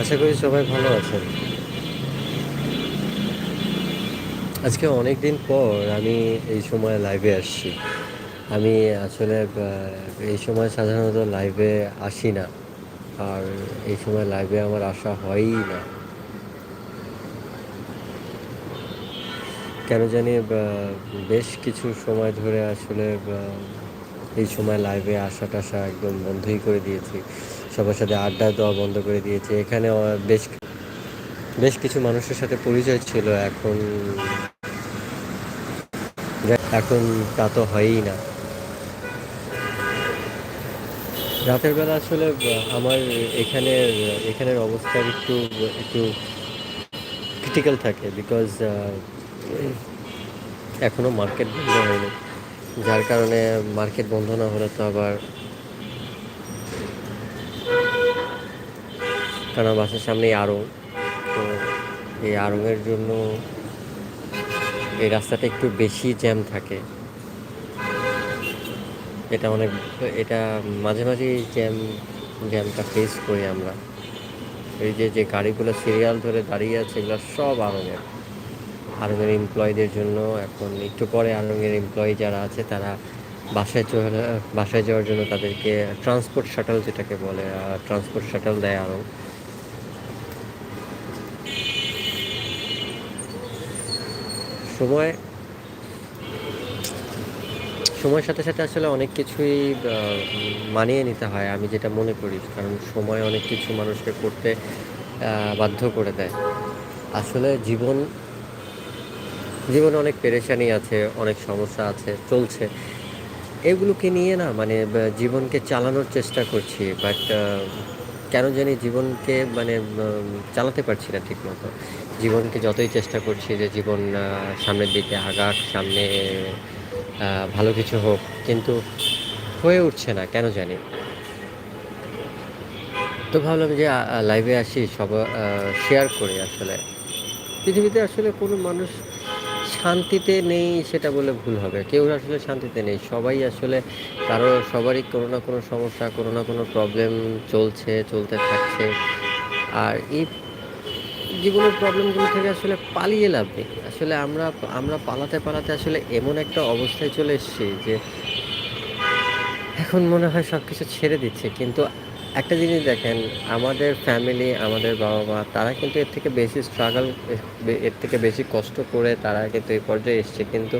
আশা করি সবাই ভালো আছেন। আজকে অনেক দিন পর আমি এই সময় লাইভে আসছি। আমি আসলে এই সময় সাধারণত লাইভে আসি না। আর এই সময় লাইভে আমার আসা হয়ই না। কেন জানি বেশ কিছু সময় ধরে আসলে এই সময় লাইভে আসা টাসা একদম বন্ধই করে দিয়েছি। সবার সাথে আড্ডা দেওয়া বন্ধ করে দিয়েছে। এখানে বেশ বেশ কিছু মানুষের সাথে পরিচয় ছিল, এখন এখন তা তো হয়ই না। রাতের বেলা আসলে আমার এখানের এখানের অবস্থা একটু একটু ক্রিটিক্যাল থাকে বিকজ এখনও মার্কেট বন্ধ হয়নি। যার কারণে মার্কেট বন্ধ না হলে তো আবার কারণ বাসার সামনেই আড়ং। তো এই আড়ংয়ের জন্য এই রাস্তাটা একটু বেশি জ্যাম থাকে। এটা অনেক, এটা মাঝে মাঝে জ্যাম, জ্যামটা ফেস করি আমরা। এই যে যে গাড়িগুলো সিরিয়াল ধরে দাঁড়িয়ে আছে, এগুলো সব আড়ংয়ের। আড়ংয়ের এমপ্লয়ীদের জন্য এখন একটু পরে আড়ংয়ের এমপ্লয়ি যারা আছে, তারা বাসায় চলে, বাসায় যাওয়ার জন্য তাদেরকে ট্রান্সপোর্ট শাটল যেটাকে বলে ট্রান্সপোর্ট শাটল দেয় আড়ং। সময় সময়ের সাথে সাথে আসলে অনেক কিছুই মানিয়ে নিতে হয়, আমি যেটা মনে করি। কারণ সময় অনেক কিছু মানুষকে করতে বাধ্য করে দেয়। আসলে জীবন, জীবনে অনেক পেরেশানি আছে, অনেক সমস্যা আছে, চলছে। এগুলোকে নিয়ে না মানে জীবনকে চালানোর চেষ্টা করছি বাট কেন জানি জীবনকে মানে চালাতে পারছি না ঠিক মতো জীবনকে যতই চেষ্টা করছি যে জীবন সামনের দিকে আগাক, সামনে ভালো কিছু হোক, কিন্তু হয়ে উঠছে না, কেন জানি। তো ভাবলাম যে লাইভে আসি, সব শেয়ার করি আসলে। পৃথিবীতে আসলে কোনো মানুষ শান্তিতে নেই, সেটা বলে ভুল হবে। কেউ আসলে শান্তিতে নেই। সবাই আসলে কারও, সবারই কোনো না কোনো সমস্যা, কোনো না কোনো প্রবলেম চলছে, চলতে থাকছে। আর এই জীবনের প্রবলেমগুলো থেকে আসলে পালিয়ে লাভ নেই আসলে আমরা আমরা পালাতে পালাতে আসলে এমন একটা অবস্থায় চলে এসেছি যে এখন মনে হয় সব কিছু ছেড়ে দিচ্ছে। কিন্তু একটা জিনিস দেখেন, আমাদের ফ্যামিলি আমাদের বাবা মা তারা কিন্তু এর থেকে বেশি স্ট্রাগল এর থেকে বেশি কষ্ট করে তারা কিন্তু এই পর্যায়ে এসছে। কিন্তু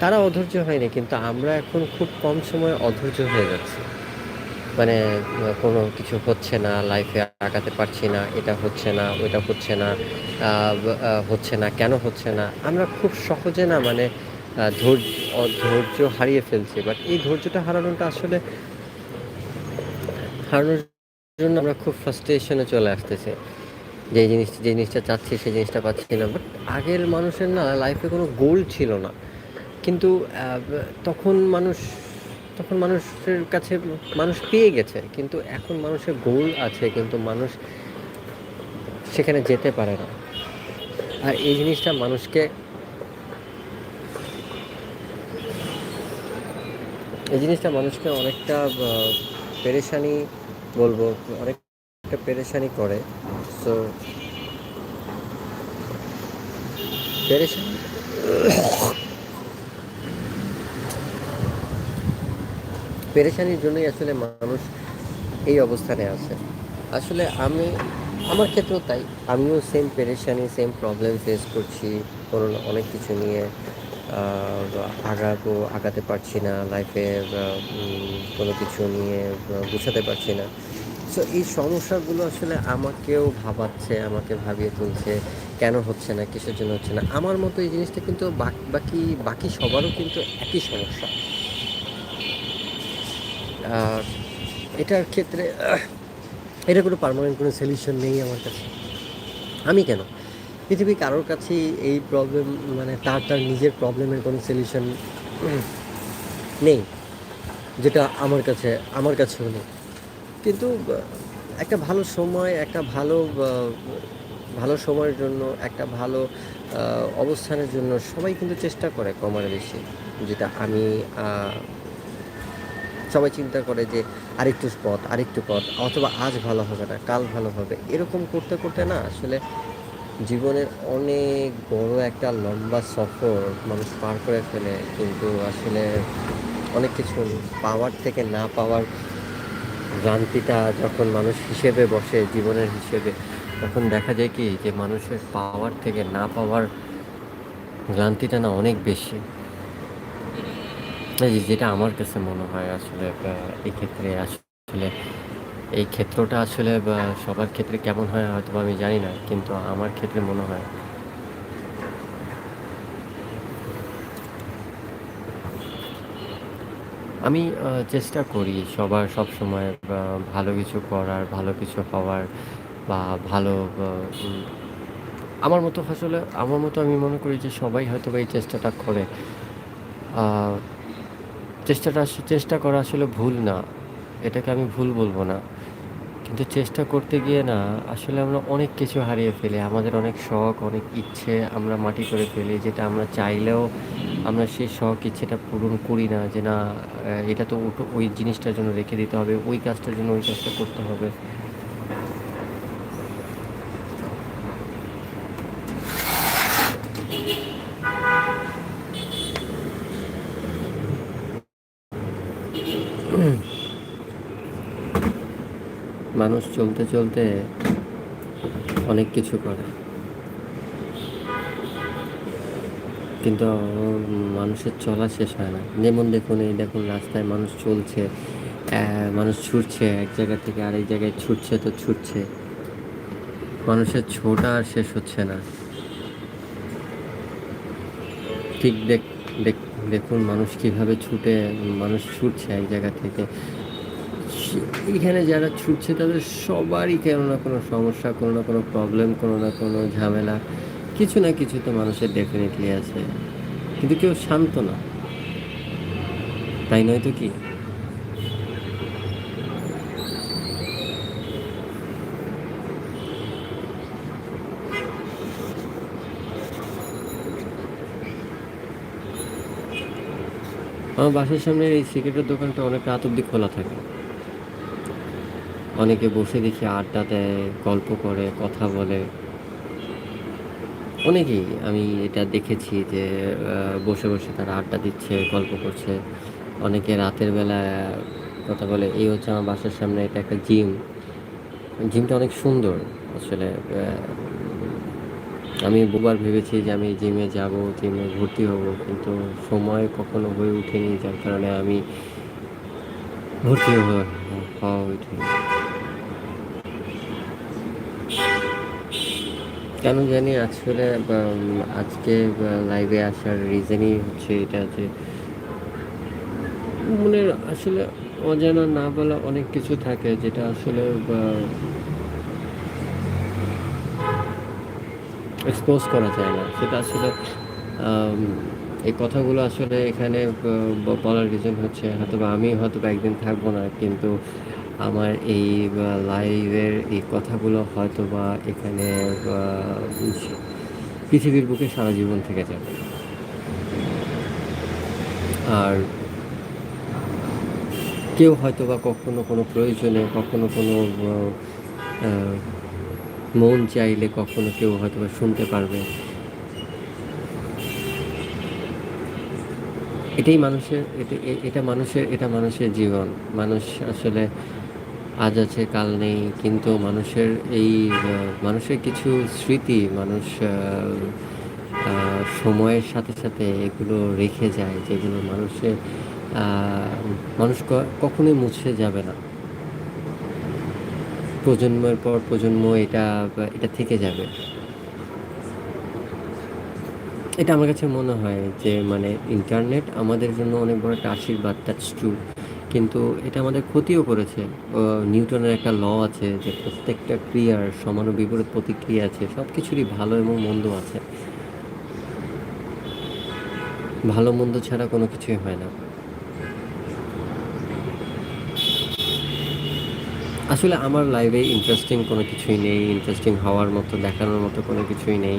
তারা অধৈর্য হয়নি, কিন্তু আমরা এখন খুব কম সময়ে অধৈর্য হয়ে যাচ্ছি। মানে কোনো কিছু হচ্ছে না লাইফে আগাতে পারছি না, এটা হচ্ছে না, ওইটা হচ্ছে না হচ্ছে না, কেন হচ্ছে না, আমরা খুব সহজে না মানে ধৈর্য হারিয়ে ফেলছি। বাট এই ধৈর্যটা হারানোটা আসলে হারানোর জন্য আমরা খুব ফ্রাস্ট্রেশনে চলে আসতেছি। যে জিনিস, যে জিনিসটা চাচ্ছি, সেই জিনিসটা পাচ্ছি না। বাট আগের মানুষের না লাইফে কোনো গোল ছিল না। কিন্তু তখন মানুষ তখন মানুষের কাছে, মানুষ পেয়ে গেছে, কিন্তু এখন মানুষের গোল আছে, কিন্তু মানুষ সেখানে যেতে পারে না। আর এই জিনিসটা মানুষকে এই জিনিসটা মানুষকে অনেকটা পেরেশানি বলব, অনেকটা পেরেশানি করে। সো পেরেশানি পেরেশানির জন্যই আসলে মানুষ এই অবস্থানে আছে। আসলে আমি, আমার ক্ষেত্রেও তাই। আমিও সেম পেরেশানি সেম প্রবলেম ফেস করছি, কোনো অনেক কিছু নিয়ে আগাবো, আগাতে পারছি না লাইফে কোনো কিছু নিয়ে গুছাতে পারছি না। সো এই সমস্যাগুলো আসলে আমাকেও ভাবাচ্ছে, আমাকে ভাবিয়ে তুলছে, কেন হচ্ছে না, কিসের জন্য হচ্ছে না। আমার মতো এই জিনিসটা কিন্তু বাকি বাকি সবারও কিন্তু একই সমস্যা। আর এটার ক্ষেত্রে এটা কোনো পার্মানেন্ট কোনো সলিউশন নেই আমার কাছে। আমি কেন? পৃথিবী কারোর কাছেই এই প্রবলেম মানে তার তার নিজের প্রবলেমের কোনো সলিউশন নেই, যেটা আমার কাছে, আমার কাছেও নেই। কিন্তু একটা ভালো সময়, একটা ভালো ভালো সময়ের জন্য, একটা ভালো অবস্থানের জন্য সবাই কিন্তু চেষ্টা করে কমার বেশি, যেটা আমি সবাই চিন্তা করে যে আরেকটু পথ আরেকটু পথ, অথবা আজ ভালো হবে না, কাল ভালো হবে। এরকম করতে করতে না আসলে জীবনের অনেক বড় একটা লম্বা সফর মানুষ পার করে ফেলে। কিন্তু আসলে অনেক কিছু পাওয়ার থেকে না পাওয়ার ক্লান্তিটা যখন মানুষ হিসেবে বসে, জীবনের হিসেবে, তখন দেখা যায় কি, যে মানুষের পাওয়ার থেকে না পাওয়ার ক্লান্তিটা না অনেক বেশি। যেটা আমার কাছে মনে হয় আসলে আহ, এই ক্ষেত্রে আসলে এই ক্ষেত্রটা আসলে সবার ক্ষেত্রে কেমন হয় হয়তো আমি জানি না কিন্তু আমার ক্ষেত্রে মনে হয় আমি চেষ্টা করি সবার সব সময় ভালো কিছু করার ভালো কিছু হওয়ার বা ভালো আমার মতো আসলে আমার মতো আমি মনে করি যে সবাই হয়তো এই চেষ্টাটা করে। চেষ্টাটা চেষ্টা করা আসলে ভুল না। এটাকে আমি ভুল বলব না। কিন্তু চেষ্টা করতে গিয়ে না, আসলে আমরা অনেক কিছু হারিয়ে ফেলি। আমাদের অনেক শখ, অনেক ইচ্ছে আমরা মাটি করে ফেলি, যেটা আমরা চাইলেও আমরা সেই শখ, ইচ্ছেটা পূরণ করি না যে না এটা তো ওই জিনিসটার জন্য রেখে দিতে হবে, ওই কাজটার জন্য ওই কাজটা করতে হবে মানুষ চলতে চলতে অনেক কিছু করে। কিন্তু মানুষের চলা শেষ হয় না। যেমন দেখুন, এই দেখুন রাস্তায় মানুষ চলছে মানুষ ছুটছে, এক জায়গা থেকে আরেক জায়গায় ছুটছে তো ছুটছে। মানুষের ছোটা আর শেষ হচ্ছে না। ঠিক দেখ, দেখ- দেখুন মানুষ কীভাবে ছুটে, মানুষ ছুটছে এক জায়গা থেকে। এখানে যারা ছুটছে তাদের সবারই কোনো না কোনো সমস্যা, কোনো না কোনো প্রবলেম কোনো না কোনো ঝামেলা। কিছু না কিছু তো মানুষের ডেফিনেটলি আছে। কিন্তু কেউ শান্ত না। তাই নয় তো কি? আমার বাসার সামনে এই সিগারেটের দোকানটা অনেক রাত অবধি খোলা থাকে। অনেকে বসে দেখি আড্ডা দেয় গল্প করে, কথা বলে। অনেকেই আমি এটা দেখেছি যে বসে বসে তারা আড্ডা দিচ্ছে, গল্প করছে। অনেকে রাতের বেলা কথা বলে, এই হচ্ছে আমার বাসার সামনে এটা একটা জিম জিমটা অনেক সুন্দর আসলে আমি বহুবার ভেবেছি যে আমি জিমে যাব জিমে ভর্তি হব, কিন্তু সময় কখনো হয়ে ওঠেনি, যার কারণে আমি ভর্তি হওয়া হওয়া কেন জানি আসলে আজকে লাইভে আসার রিজনই হচ্ছে এটা যে, মনের আসলে অজানা না বলা অনেক কিছু থাকে যেটা আসলে এক্সপোজ করা যায় না। সেটা আসলে এই কথাগুলো আসলে এখানে বলার রিজন হচ্ছে হয়তো আমি হয়তো একদিন থাকব না, কিন্তু আমার এই লাইভের এই কথাগুলো হয়তো বা এখানে পৃথিবীর বুকে সারা জীবন থেকে যাবে। আর কেউ হয়তো বা কখনো কোনো প্রয়োজনে, কখনো কোনো মন চাইলে কখনো কেউ হয়তো বা শুনতে পারবে। এটাই মানুষের এটা মানুষের এটা মানুষের জীবন। মানুষ আসলে আজ আছে, কাল নেই, কিন্তু মানুষের এই মানুষের কিছু স্মৃতি, মানুষ সময়ের সাথে সাথে এগুলো রেখে যায়, যেগুলো মানুষের মানুষ কখনোই মুছে যাবে না। প্রজন্মের পর প্রজন্ম এটা এটা থেকে যাবে। এটা আমার কাছে মনে হয় যে মানে ইন্টারনেট আমাদের জন্য অনেক বড় একটা আশীর্বাদ দ্যাটস ট্রু কিন্তু এটা আমাদের ক্ষতিও করেছে। নিউটনের একটা ল আছে যে প্রত্যেকটা ক্রিয়ার সমান বিপরীত প্রতিক্রিয়া আছে সব কিছুরই ভালো এবং মন্দ আছে। ভালো মন্দ ছাড়া কোনো কিছুই হয় না। আসলে আমার লাইভে ইন্টারেস্টিং কোনো কিছুই নেই ইন্টারেস্টিং হওয়ার মতো, দেখানোর মতো কোনো কিছুই নেই।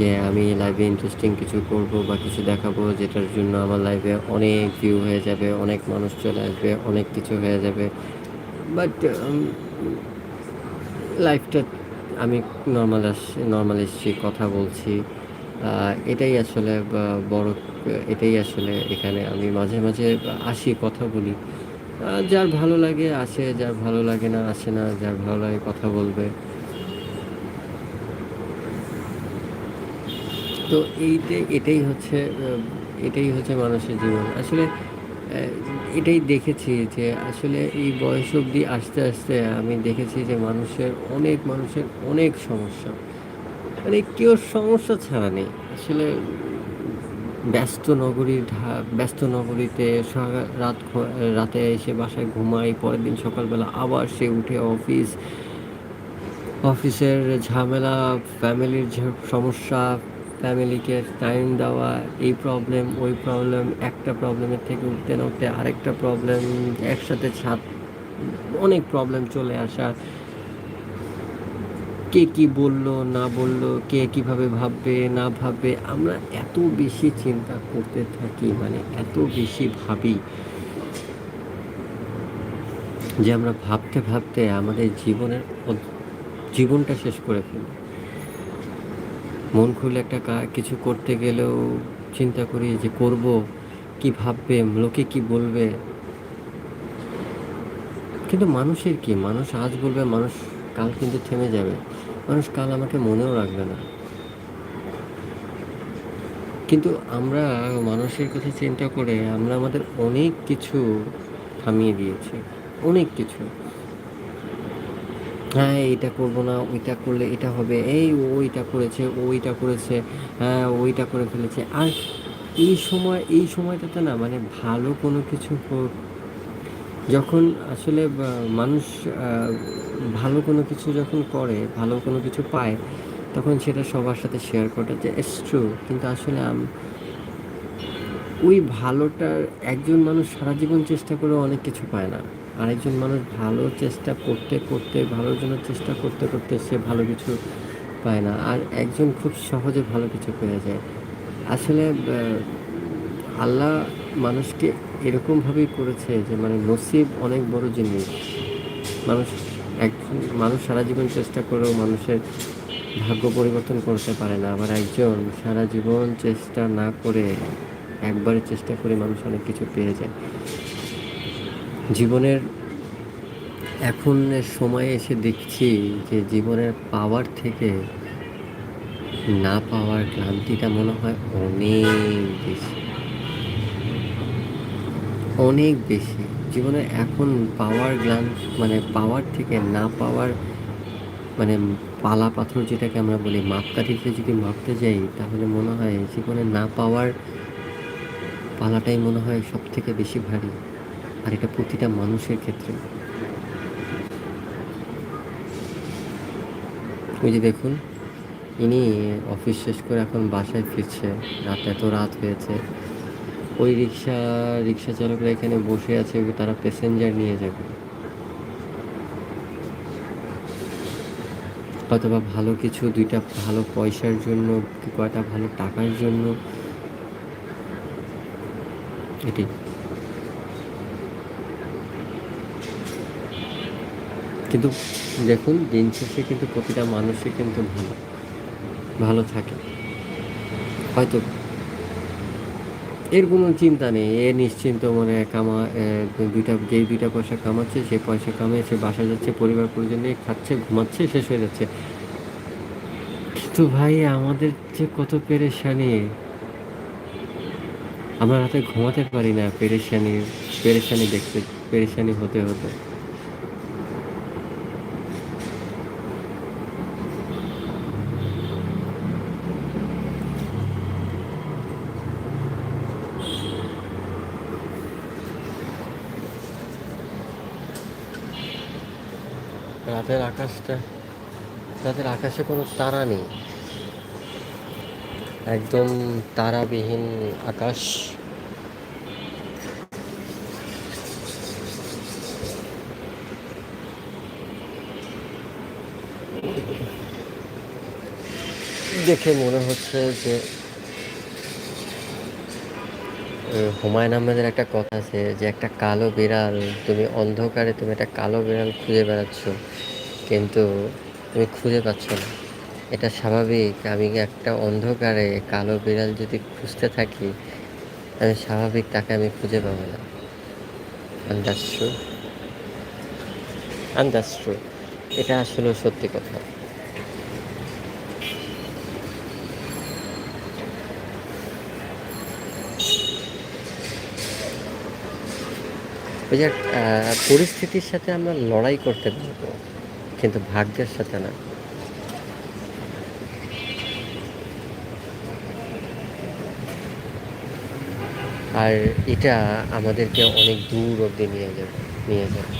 যে আমি লাইভে ইন্টারেস্টিং কিছু করব বা কিছু দেখাবো যেটার জন্য আমার লাইভে অনেক ভিউ হয়ে যাবে, অনেক মানুষ চলে আসবে, অনেক কিছু হয়ে যাবে। বাট লাইফটা আমি নর্মাল নর্মাল এসছি, কথা বলছি। এটাই আসলে বড়, এটাই আসলে এখানে আমি মাঝে মাঝে আসি, কথা বলি। যার ভালো লাগে আসে, যার ভালো লাগে না আসে না, যার ভালো লাগে কথা বলবে। তো এইটা এটাই হচ্ছে এটাই হচ্ছে মানুষের জীবন। আসলে এটাই দেখেছি যে আসলে এই বয়স অবধি আস্তে আস্তে আমি দেখেছি যে মানুষের অনেক মানুষের অনেক সমস্যা। মানে কেউ সমস্যা ছাড়া নেই। আসলে ব্যস্ত নগরীর ঢা- ব্যস্ত নগরীতে রাত রাতে এসে বাসায় ঘুমাই, পরের দিন সকালবেলা আবার সে উঠে অফিস, অফিসের ঝামেলা ফ্যামিলির সমস্যা ফ্যামিলিকে টাইম দেওয়া, এই প্রবলেম ওই প্রবলেম একটা প্রবলেমের থেকে উঠতে না উঠতে আরেকটা প্রবলেম একসাথে ছাদ অনেক প্রবলেম চলে আসা। কে কি বলল, না বলল, কে কীভাবে ভাববে, না ভাববে, আমরা এত বেশি চিন্তা করতে থাকি মানে এত বেশি ভাবি যে আমরা ভাবতে ভাবতে আমাদের জীবনের জীবনটা শেষ করে ফেলি। মন খুলে একটা কিছু করতে গেলেও চিন্তা করি যে করব, কি ভাববে, লোকে কি বলবে। কিন্তু মানুষের কি? মানুষ আজ বলবে, মানুষ কাল কিন্তু থেমে যাবে। মানুষ কাল আমাকে মনেও রাখবে না। কিন্তু আমরা মানুষের কথা চিন্তা করে আমরা আমাদের অনেক কিছু থামিয়ে দিয়েছি। অনেক কিছু। হ্যাঁ এইটা করব না, ওইটা করলে এটা হবে, এই ও ওইটা করেছে, ও ওইটা করেছে হ্যাঁ ওইটা করে ফেলেছে। আর এই সময়, এই সময়টাতে না মানে ভালো কোনো কিছু যখন আসলে মানুষ ভালো কোনো কিছু যখন করে, ভালো কোনো কিছু পায়, তখন সেটা সবার সাথে শেয়ার করাটা যে ইটস কিন্তু আসলে ওই ভালোটার, একজন মানুষ সারা জীবন চেষ্টা করে অনেক কিছু পায় না। আরেকজন মানুষ ভালো চেষ্টা করতে করতে, ভালোর জন্য চেষ্টা করতে করতে সে ভালো কিছু পায় না। আর একজন খুব সহজে ভালো কিছু পেয়ে যায়। আসলে আল্লাহ মানুষকে এরকমভাবেই করেছে যে মানে নসিব অনেক বড় জিনিস। মানুষ একজন মানুষ সারা জীবন চেষ্টা করেও মানুষের ভাগ্য পরিবর্তন করতে পারে না। আবার একজন সারা জীবন চেষ্টা না করে একবারে চেষ্টা করে মানুষ অনেক কিছু পেয়ে যায়। জীবনের এখন সময়ে এসে দেখছি যে জীবনের পাওয়ার থেকে না পাওয়ার ক্লান্তিটা মনে হয় অনেক বেশি। অনেক বেশি। জীবনে এখন পাওয়ার গ্লান মানে পাওয়ার থেকে না পাওয়ার মানে পালা পাথর যেটাকে আমরা বলি, মাপকাঠিতে যদি মাপতে যাই, তাহলে মনে হয় জীবনে না পাওয়ার পালাটাই মনে হয় সব থেকে বেশি ভারী। আর এটা প্রতিটা মানুষের ক্ষেত্রে। ওই যে দেখুন, ইনি অফিস শেষ করে এখন বাসায় ফিরছে। রাত এত রাত হয়েছে। ওই রিক্সা রিক্সা চালকরা এখানে বসে আছে তারা প্যাসেঞ্জার নিয়ে যাবে। অথবা ভালো কিছু, দুইটা ভালো পয়সার জন্য, কয়টা ভালো টাকার জন্য। এটি কিন্তু দেখুন, দিন শেষে কিন্তু প্রতিটা মানুষই কিন্তু ভালো। ভালো থাকে। হয়তো এর কোনো চিন্তা নেই। এ নিশ্চিন্ত মনে কামা দুইটা, যেই দুইটা পয়সা কামাচ্ছে, সে পয়সা কামিয়ে সে বাসা যাচ্ছে, পরিবার পরিজন নিয়ে খাচ্ছে, ঘুমাচ্ছে, শেষ হয়ে যাচ্ছে। কিন্তু ভাই, আমাদের যে কত পেরেশানি। আমরা রাতে ঘুমাতে পারি না পেরেশানি পেরেশানি দেখতে, পেরেশানি হতে হতে রাতের আকাশটা রাতের আকাশে কোনো তারা নেই। একদম তারাবিহীন আকাশ। দেখে মনে হচ্ছে যে হুমায়ুন আহমেদের একটা কথা আছে যে, একটা কালো বিড়াল, তুমি অন্ধকারে তুমি একটা কালো বিড়াল খুঁজে বেড়াচ্ছ। কিন্তু তুমি খুঁজে পাচ্ছ না। এটা স্বাভাবিক, আমি একটা অন্ধকারে কালো বিড়াল যদি খুঁজতে থাকি, আমি স্বাভাবিক তাকে আমি খুঁজে পাবো না। true and এটা আসলে সত্যি কথা। ওই যে পরিস্থিতির সাথে আমরা লড়াই করতে পারব। কিন্তু ভাগ্যের সাথে না। আর এটা আমাদেরকে অনেক দূর অবধি নিয়ে যাবে নিয়ে যাবে।